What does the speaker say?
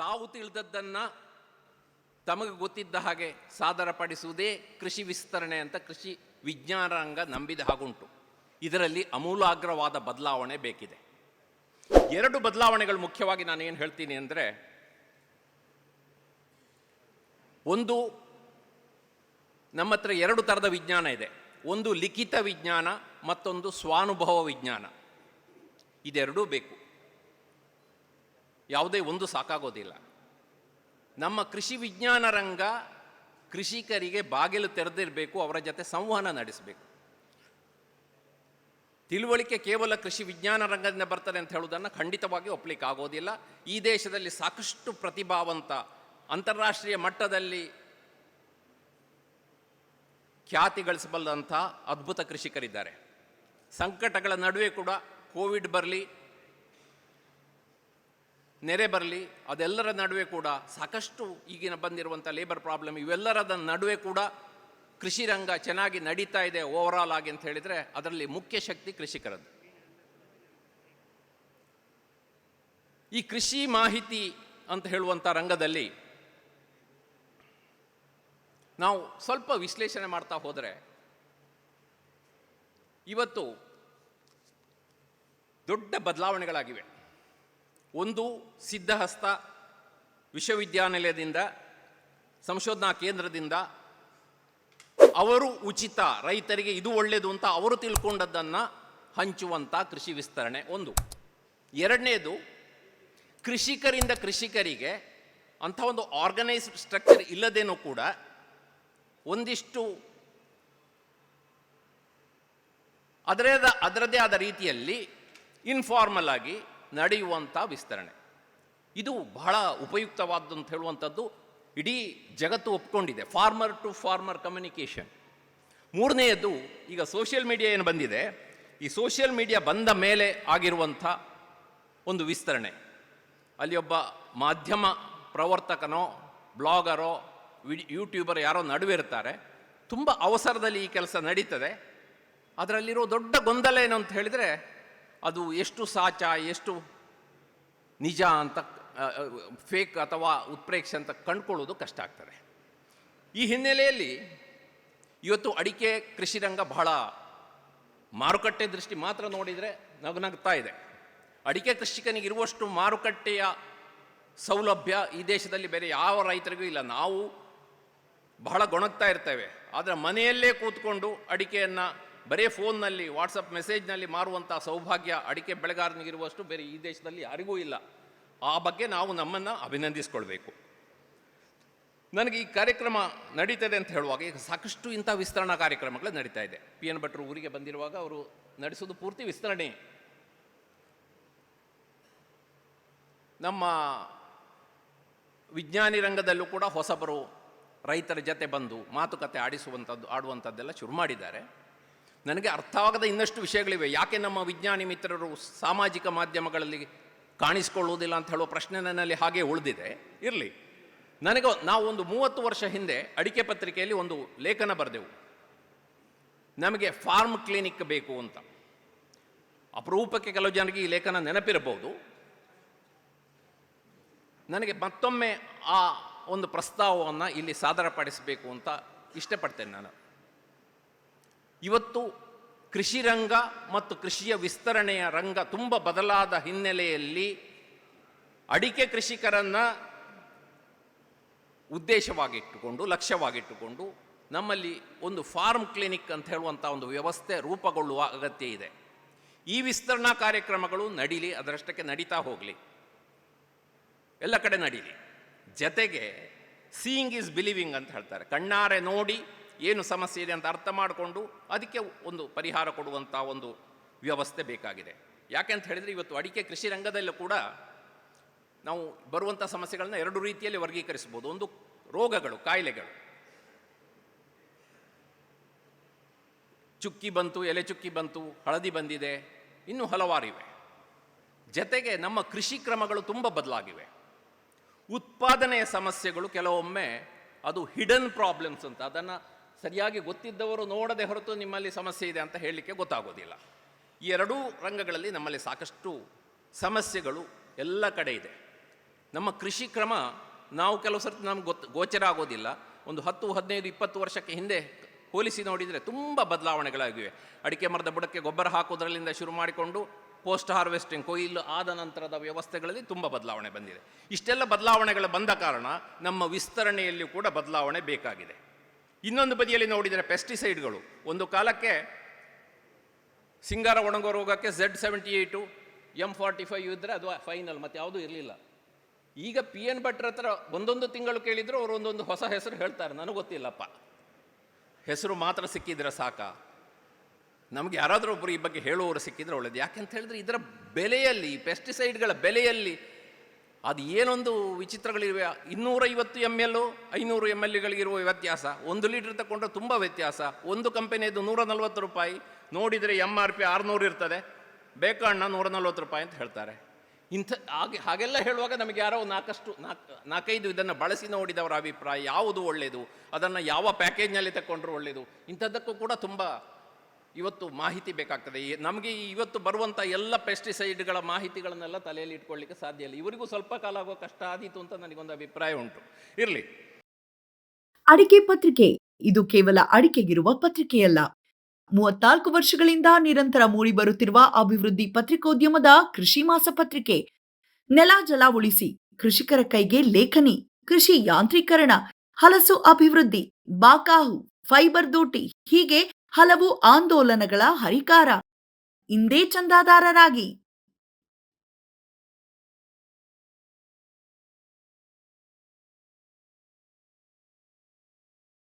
ತಾವು ತಿಳಿದದ್ದನ್ನು ತಮಗೆ ಗೊತ್ತಿದ್ದ ಹಾಗೆ ಸಾದರಪಡಿಸುವುದೇ ಕೃಷಿ ವಿಸ್ತರಣೆ ಅಂತ ಕೃಷಿ ವಿಜ್ಞಾನ ರಂಗ ನಂಬಿದ ಹಾಗುಂಟು. ಇದರಲ್ಲಿ ಅಮೂಲಾಗ್ರವಾದ ಬದಲಾವಣೆ ಬೇಕಿದೆ. ಎರಡು ಬದಲಾವಣೆಗಳು ಮುಖ್ಯವಾಗಿ ನಾನು ಏನು ಹೇಳ್ತೀನಿ ಅಂದರೆ, ಒಂದು ನಮ್ಮ ಹತ್ರ ಎರಡು ಥರದ ವಿಜ್ಞಾನ ಇದೆ. ಒಂದು ಲಿಖಿತ ವಿಜ್ಞಾನ ಮತ್ತೊಂದು ಸ್ವಾನುಭವ ವಿಜ್ಞಾನ. ಇದೆರಡೂ ಬೇಕು. ಯಾವುದೇ ಒಂದು ಸಾಕಾಗೋದಿಲ್ಲ. ನಮ್ಮ ಕೃಷಿ ವಿಜ್ಞಾನ ರಂಗ ಕೃಷಿಕರಿಗೆ ಬಾಗಿಲು ತೆರೆದಿರಬೇಕು, ಅವರ ಜೊತೆ ಸಂವಹನ ನಡೆಸಬೇಕು. ತಿಳುವಳಿಕೆ ಕೇವಲ ಕೃಷಿ ವಿಜ್ಞಾನ ರಂಗದಿಂದ ಬರ್ತದೆ ಅಂತ ಹೇಳುವುದನ್ನು ಖಂಡಿತವಾಗಿ ಒಪ್ಪಲಿಕ್ಕೆ ಆಗೋದಿಲ್ಲ ಈ ದೇಶದಲ್ಲಿ ಸಾಕಷ್ಟು ಪ್ರತಿಭಾವಂತ ಅಂತಾರಾಷ್ಟ್ರೀಯ ಮಟ್ಟದಲ್ಲಿ ಖ್ಯಾತಿ ಗಳಿಸಬಲ್ಲಂಥ ಅದ್ಭುತ ಕೃಷಿಕರಿದ್ದಾರೆ. ಸಂಕಟಗಳ ನಡುವೆ ಕೂಡ ಕೋವಿಡ್ ಬರಲಿ ನೆರೆ ಬರಲಿ, ಅದೆಲ್ಲರ ನಡುವೆ ಕೂಡ ಸಾಕಷ್ಟು ಈಗಿನ ಬಂದಿರುವಂಥ ಲೇಬರ್ ಪ್ರಾಬ್ಲಮ್ ಇವೆಲ್ಲರದ ನಡುವೆ ಕೂಡ ಕೃಷಿ ರಂಗ ಚೆನ್ನಾಗಿ ನಡೀತಾ ಇದೆ ಓವರಾಲ್ ಆಗಿ ಅಂತ ಹೇಳಿದರೆ ಅದರಲ್ಲಿ ಮುಖ್ಯ ಶಕ್ತಿ ಕೃಷಿಕರದ್ದು. ಈ ಕೃಷಿ ಮಾಹಿತಿ ಅಂತ ಹೇಳುವಂಥ ರಂಗದಲ್ಲಿ ನಾವು ಸ್ವಲ್ಪ ವಿಶ್ಲೇಷಣೆ ಮಾಡ್ತಾ ಹೋದರೆ ಇವತ್ತು ದೊಡ್ಡ ಬದಲಾವಣೆಗಳಾಗಿವೆ. ಒಂದು ಸಿದ್ಧಹಸ್ತ ವಿಶ್ವವಿದ್ಯಾನಿಲಯದಿಂದ, ಸಂಶೋಧನಾ ಕೇಂದ್ರದಿಂದ ಅವರು ಉಚಿತ ರೈತರಿಗೆ ಇದು ಒಳ್ಳೆಯದು ಅಂತ ಅವರು ತಿಳ್ಕೊಂಡದ್ದನ್ನು ಹಂಚುವಂಥ ಕೃಷಿ ವಿಸ್ತರಣೆ ಒಂದು. ಎರಡನೇದು, ಕೃಷಿಕರಿಂದ ಕೃಷಿಕರಿಗೆ ಅಂಥ ಒಂದು ಆರ್ಗನೈಸ್ಡ್ ಸ್ಟ್ರಕ್ಚರ್ ಇಲ್ಲದೇನೂ ಕೂಡ ಒಂದಿಷ್ಟು ಅದರದ ಅದರದೇ ಆದ ರೀತಿಯಲ್ಲಿ ಇನ್ಫಾರ್ಮಲ್ ಆಗಿ ನಡೆಯುವಂಥ ವಿಸ್ತರಣೆ. ಇದು ಬಹಳ ಉಪಯುಕ್ತವಾದ್ದು ಅಂತ ಹೇಳುವಂಥದ್ದು ಇಡೀ ಜಗತ್ತು ಒಪ್ಕೊಂಡಿದೆ. ಫಾರ್ಮರ್ ಟು ಫಾರ್ಮರ್ ಕಮ್ಯುನಿಕೇಷನ್ ಮೂರನೆಯದು ಈಗ ಸೋಷಿಯಲ್ ಮೀಡಿಯಾ ಏನು ಬಂದಿದೆ? ಈ ಸೋಷಿಯಲ್ ಮೀಡಿಯಾ ಬಂದ ಮೇಲೆ ಆಗಿರುವಂಥ ಒಂದು ವಿಸ್ತರಣೆ. ಅಲ್ಲಿ ಒಬ್ಬ ಮಾಧ್ಯಮ ಪ್ರವರ್ತಕನೋ, ಬ್ಲಾಗರೋ, ವಿಡಿ, ಯೂಟ್ಯೂಬರ್ ಯಾರೋ ನಡುವೆ ಇರ್ತಾರೆ ತುಂಬ ಅವಸರದಲ್ಲಿ ಈ ಕೆಲಸ ನಡೀತದೆ. ಅದರಲ್ಲಿರೋ ದೊಡ್ಡ ಗೊಂದಲ ಏನು ಅಂತ ಹೇಳಿದರೆ ಅದು ಎಷ್ಟು ಸಾಚ, ಎಷ್ಟು ನಿಜ ಅಂತ ಫೇಕ್ ಅಥವಾ ಉತ್ಪ್ರೇಕ್ಷೆ ಅಂತ ಕಂಡುಕೊಳ್ಳೋದು ಕಷ್ಟ ಆಗ್ತದೆ. ಈ ಹಿನ್ನೆಲೆಯಲ್ಲಿ ಇವತ್ತು ಅಡಿಕೆ ಕೃಷಿ ರಂಗ ಬಹಳ ಮಾರುಕಟ್ಟೆ ದೃಷ್ಟಿ ಮಾತ್ರ ನೋಡಿದರೆ ನಗನಗ್ತಾ ಇದೆ. ಅಡಿಕೆ ಕೃಷಿಕನಿಗಿರುವಷ್ಟು ಮಾರುಕಟ್ಟೆಯ ಸೌಲಭ್ಯ ಈ ದೇಶದಲ್ಲಿ ಬೇರೆ ಯಾವ ರೈತರಿಗೂ ಇಲ್ಲ. ನಾವು ಬಹಳ ಗೊಣಗ್ತಾ ಇರ್ತೇವೆ. ಆದರೆ ಮನೆಯಲ್ಲೇ ಕೂತ್ಕೊಂಡು ಅಡಿಕೆಯನ್ನು ಬರೀ ಫೋನ್ನಲ್ಲಿ, ವಾಟ್ಸಪ್ ಮೆಸೇಜ್ನಲ್ಲಿ ಮಾರುವಂಥ ಸೌಭಾಗ್ಯ ಅಡಿಕೆ ಬೆಳೆಗಾರನಿಗಿರುವಷ್ಟು ಬೇರೆ ಈ ದೇಶದಲ್ಲಿ ಯಾರಿಗೂ ಇಲ್ಲ. ಆ ಬಗ್ಗೆ ನಾವು ನಮ್ಮನ್ನು ಅಭಿನಂದಿಸ್ಕೊಳ್ಬೇಕು. ನನಗೆ ಈ ಕಾರ್ಯಕ್ರಮ ನಡೀತದೆ ಅಂತ ಹೇಳುವಾಗ ಈಗ ಸಾಕಷ್ಟು ಇಂಥ ವಿಸ್ತರಣಾ ಕಾರ್ಯಕ್ರಮಗಳು ನಡೀತಾ ಇದೆ. ಪಿ ಎನ್ ಭಟ್ರು ಊರಿಗೆ ಬಂದಿರುವಾಗ ಅವರು ನಡೆಸೋದು ಪೂರ್ತಿ ವಿಸ್ತರಣೆ. ನಮ್ಮ ವಿಜ್ಞಾನಿ ರಂಗದಲ್ಲೂ ಕೂಡ ಹೊಸಬರು ರೈತರ ಜೊತೆ ಬಂದು ಮಾತುಕತೆ ಆಡಿಸುವಂಥದ್ದು, ಆಡುವಂಥದ್ದೆಲ್ಲ ಶುರು ಮಾಡಿದ್ದಾರೆ. ನನಗೆ ಅರ್ಥವಾಗದ ಇನ್ನಷ್ಟು ವಿಷಯಗಳಿವೆ. ಯಾಕೆ ನಮ್ಮ ವಿಜ್ಞಾನಿ ಮಿತ್ರರು ಸಾಮಾಜಿಕ ಮಾಧ್ಯಮಗಳಲ್ಲಿ ಕಾಣಿಸ್ಕೊಳ್ಳುವುದಿಲ್ಲ ಅಂತ ಹೇಳುವ ಪ್ರಶ್ನೆ ನನ್ನಲ್ಲಿ ಹಾಗೆ ಉಳಿದಿದೆ. ಇರಲಿ. ನನಗೆ ನಾವು ಒಂದು ಮೂವತ್ತು ವರ್ಷ ಹಿಂದೆ ಅಡಿಕೆ ಪತ್ರಿಕೆಯಲ್ಲಿ ಒಂದು ಲೇಖನ ಬರೆದೆವು. ನಮಗೆ ಫಾರ್ಮ್ ಕ್ಲಿನಿಕ್ ಬೇಕು ಅಂತ. ಅಪರೂಪಕ್ಕೆ ಕೆಲವು ಜನರಿಗೆ ಈ ಲೇಖನ ನೆನಪಿರಬಹುದು. ನನಗೆ ಮತ್ತೊಮ್ಮೆ ಆ ಒಂದು ಪ್ರಸ್ತಾವವನ್ನು ಇಲ್ಲಿ ಸಾದರಪಡಿಸಬೇಕು ಅಂತ ಇಷ್ಟಪಡ್ತೇನೆ ನಾನು. ಇವತ್ತು ಕೃಷಿ ರಂಗ ಮತ್ತು ಕೃಷಿಯ ವಿಸ್ತರಣೆಯ ರಂಗ ತುಂಬ ಬದಲಾದ ಹಿನ್ನೆಲೆಯಲ್ಲಿ ಅಡಿಕೆ ಕೃಷಿಕರನ್ನು ಉದ್ದೇಶವಾಗಿಟ್ಟುಕೊಂಡು, ಲಕ್ಷ್ಯವಾಗಿಟ್ಟುಕೊಂಡು ನಮ್ಮಲ್ಲಿ ಒಂದು ಫಾರ್ಮ್ ಕ್ಲಿನಿಕ್ ಅಂತ ಹೇಳುವಂಥ ಒಂದು ವ್ಯವಸ್ಥೆ ರೂಪುಗೊಳ್ಳುವ ಅಗತ್ಯ ಇದೆ. ಈ ವಿಸ್ತರಣಾ ಕಾರ್ಯಕ್ರಮಗಳು ನಡೀಲಿ, ಅದರಷ್ಟಕ್ಕೆ ನಡೀತಾ ಹೋಗಲಿ. ಎಲ್ಲ ಕಡೆ ನಡೀಲಿ. ಜತೆಗೆ ಸೀಯಿಂಗ್ ಈಸ್ ಬಿಲೀವಿಂಗ್ ಅಂತ ಹೇಳ್ತಾರೆ. ಕಣ್ಣಾರೆ ನೋಡಿ ಏನು ಸಮಸ್ಯೆ ಇದೆ ಅಂತ ಅರ್ಥ ಮಾಡಿಕೊಂಡು ಅದಕ್ಕೆ ಒಂದು ಪರಿಹಾರ ಕೊಡುವಂಥ ಒಂದು ವ್ಯವಸ್ಥೆ ಬೇಕಾಗಿದೆ. ಯಾಕೆ ಅಂತ ಹೇಳಿದರೆ ಇವತ್ತು ಅಡಿಕೆ ಕೃಷಿ ರಂಗದಲ್ಲೂ ಕೂಡ ನಾವು ಬರುವಂಥ ಸಮಸ್ಯೆಗಳನ್ನ ಎರಡು ರೀತಿಯಲ್ಲಿ ವರ್ಗೀಕರಿಸ್ಬೋದು ಒಂದು ರೋಗಗಳು, ಕಾಯಿಲೆಗಳು. ಚುಕ್ಕಿ ಬಂತು, ಎಲೆ ಚುಕ್ಕಿ ಬಂತು, ಹಳದಿ ಬಂದಿದೆ, ಇನ್ನೂ ಹಲವಾರಿವೆ ಜತೆಗೆ ನಮ್ಮ ಕೃಷಿ ಕ್ರಮಗಳು ತುಂಬ ಬದಲಾಗಿವೆ. ಉತ್ಪಾದನೆಯ ಸಮಸ್ಯೆಗಳು ಕೆಲವೊಮ್ಮೆ ಅದು ಹಿಡನ್ ಪ್ರಾಬ್ಲಮ್ಸ್ ಅಂತ, ಅದನ್ನು ಸರಿಯಾಗಿ ಗೊತ್ತಿದ್ದವರು ನೋಡದೆ ಹೊರತು ನಿಮ್ಮಲ್ಲಿ ಸಮಸ್ಯೆ ಇದೆ ಅಂತ ಹೇಳಲಿಕ್ಕೆ ಗೊತ್ತಾಗೋದಿಲ್ಲ. ಈ ಎರಡೂ ರಂಗಗಳಲ್ಲಿ ನಮ್ಮಲ್ಲಿ ಸಾಕಷ್ಟು ಸಮಸ್ಯೆಗಳು ಎಲ್ಲ ಕಡೆ ಇದೆ. ನಮ್ಮ ಕೃಷಿ ಕ್ರಮ ನಾವು ಕೆಲವು ಸರ್ತಿ ನಮ್ಗೆ ಗೊತ್ತು ಗೋಚರ ಆಗೋದಿಲ್ಲ ಒಂದು ಹತ್ತು, ಹದಿನೈದು, ಇಪ್ಪತ್ತು ವರ್ಷಕ್ಕೆ ಹಿಂದೆ ಹೋಲಿಸಿ ನೋಡಿದರೆ ತುಂಬ ಬದಲಾವಣೆಗಳಾಗಿವೆ. ಅಡಿಕೆ ಮರದ ಬುಡಕ್ಕೆ ಗೊಬ್ಬರ ಹಾಕೋದ್ರಲ್ಲಿಂದ ಶುರು ಮಾಡಿಕೊಂಡು ಪೋಸ್ಟ್ ಹಾರ್ವೆಸ್ಟಿಂಗ್, ಕೊಯ್ಲು ಆದ ನಂತರದ ವ್ಯವಸ್ಥೆಗಳಲ್ಲಿ ತುಂಬ ಬದಲಾವಣೆ ಬಂದಿದೆ. ಇಷ್ಟೆಲ್ಲ ಬದಲಾವಣೆಗಳು ಬಂದ ಕಾರಣ ನಮ್ಮ ವಿಸ್ತರಣೆಯಲ್ಲಿಯೂ ಕೂಡ ಬದಲಾವಣೆ ಬೇಕಾಗಿದೆ. ಇನ್ನೊಂದು ಬದಿಯಲ್ಲಿ ನೋಡಿದರೆ ಪೆಸ್ಟಿಸೈಡ್ಗಳು ಒಂದು ಕಾಲಕ್ಕೆ ಸಿಂಗಾರ ಒಣಗೋ ರೋಗಕ್ಕೆ Z seventy eight M forty five ಇದ್ದರೆ ಅದು ಫೈನಲ್ ಮತ್ತು ಯಾವುದೂ ಇರಲಿಲ್ಲ. ಈಗ ಪಿ ಎನ್ ಭಟ್ರ ಹತ್ರ ಒಂದೊಂದು ತಿಂಗಳು ಕೇಳಿದ್ರು ಅವರು ಒಂದೊಂದು ಹೊಸ ಹೆಸರು ಹೇಳ್ತಾರೆ. ನನಗೆ ಗೊತ್ತಿಲ್ಲಪ್ಪ. ಹೆಸರು ಮಾತ್ರ ಸಿಕ್ಕಿದ್ರೆ ಸಾಕ? ನಮಗೆ ಯಾರಾದರೂ ಒಬ್ಬರು ಈ ಬಗ್ಗೆ ಹೇಳುವವರು ಸಿಕ್ಕಿದ್ರೆ ಒಳ್ಳೇದು. ಯಾಕೆಂತ ಹೇಳಿದ್ರೆ ಇದರ ಬೆಲೆಯಲ್ಲಿ ಪೆಸ್ಟಿಸೈಡ್ಗಳ ಬೆಲೆಯಲ್ಲಿ ಅದು ಏನೊಂದು ವಿಚಿತ್ರಗಳಿವೆ? ಇನ್ನೂರೈವತ್ತು ಎಂ ಎಲ್ ಐನೂರು ಎಂ ಎಲ್ಗಳಿಗಿರುವ ವ್ಯತ್ಯಾಸ. ಒಂದು ಲೀಟ್ರ್ ತಗೊಂಡ್ರೆ ತುಂಬ ವ್ಯತ್ಯಾಸ. ಒಂದು ಕಂಪನಿಯದು ನೂರ ನಲ್ವತ್ತು ರೂಪಾಯಿ. ನೋಡಿದರೆ ಎಂ ಆರ್ ಪಿ ಆರುನೂರು ಇರ್ತದೆ. ಬೇಕಣ್ಣ ನೂರ ನಲ್ವತ್ತು ರೂಪಾಯಿ ಅಂತ ಹೇಳ್ತಾರೆ. ಇಂಥ ಹಾಗೆ, ಹಾಗೆಲ್ಲ ಹೇಳುವಾಗ ನಮಗೆ ಯಾರೋ ನಾಲ್ಕಷ್ಟು ನಾಲ್ಕು ನಾಲ್ಕೈದು ಇದನ್ನು ಬಳಸಿ ನೋಡಿದವರ ಅಭಿಪ್ರಾಯ ಯಾವುದು ಒಳ್ಳೆಯದು? ಅದನ್ನು ಯಾವ ಪ್ಯಾಕೇಜ್ನಲ್ಲಿ ತಗೊಂಡ್ರು ಒಳ್ಳೆಯದು? ಇಂಥದ್ದಕ್ಕೂ ಕೂಡ ತುಂಬ ಇವತ್ತು ಮಾಹಿತಿ ಬೇಕಾಗ್ತದೆ. ನಮಗೆ ಇವತ್ತು ಬರುವಂಥ ಎಲ್ಲ ಪೆಸ್ಟಿಸೈಡ್ಗಳ ಮಾಹಿತಿಗಳನ್ನೆಲ್ಲ ತಲೆಯಲ್ಲಿ ಇಟ್ಕೊಳ್ಳಿಕ್ಕೆ ಸಾಧ್ಯ ಇಲ್ಲ. ಇವರಿಗೂ ಸ್ವಲ್ಪ ಕಾಲ ಆಗೋ ಕಷ್ಟ ಆದೀತು ಅಂತ ನನಗೊಂದು ಅಭಿಪ್ರಾಯ ಉಂಟು. ಇರಲಿ. ಅಡಿಕೆ ಪತ್ರಿಕೆ. ಇದು ಕೇವಲ ಅಡಿಕೆಗಿರುವ ಪತ್ರಿಕೆಯಲ್ಲ. ಮೂವತ್ನಾಲ್ಕು ವರ್ಷಗಳಿಂದ ನಿರಂತರ ಮೂಡಿ ಬರುತ್ತಿರುವ ಅಭಿವೃದ್ಧಿ ಪತ್ರಿಕೋದ್ಯಮದ ಕೃಷಿ ಮಾಸ ಪತ್ರಿಕೆ. ನೆಲ ಜಲ ಉಳಿಸಿ, ಕೃಷಿಕರ ಕೈಗೆ ಲೇಖನಿ, ಕೃಷಿ ಯಾಂತ್ರೀಕರಣ, ಹಲಸು ಅಭಿವೃದ್ಧಿ, ಬಾಕಾಹು, ಫೈಬರ್ ದೋಟಿ ಹೀಗೆ ಹಲವು ಆಂದೋಲನಗಳ ಹರಿಕಾರ. ಇಂದೇ ಚಂದಾದಾರರಾಗಿ.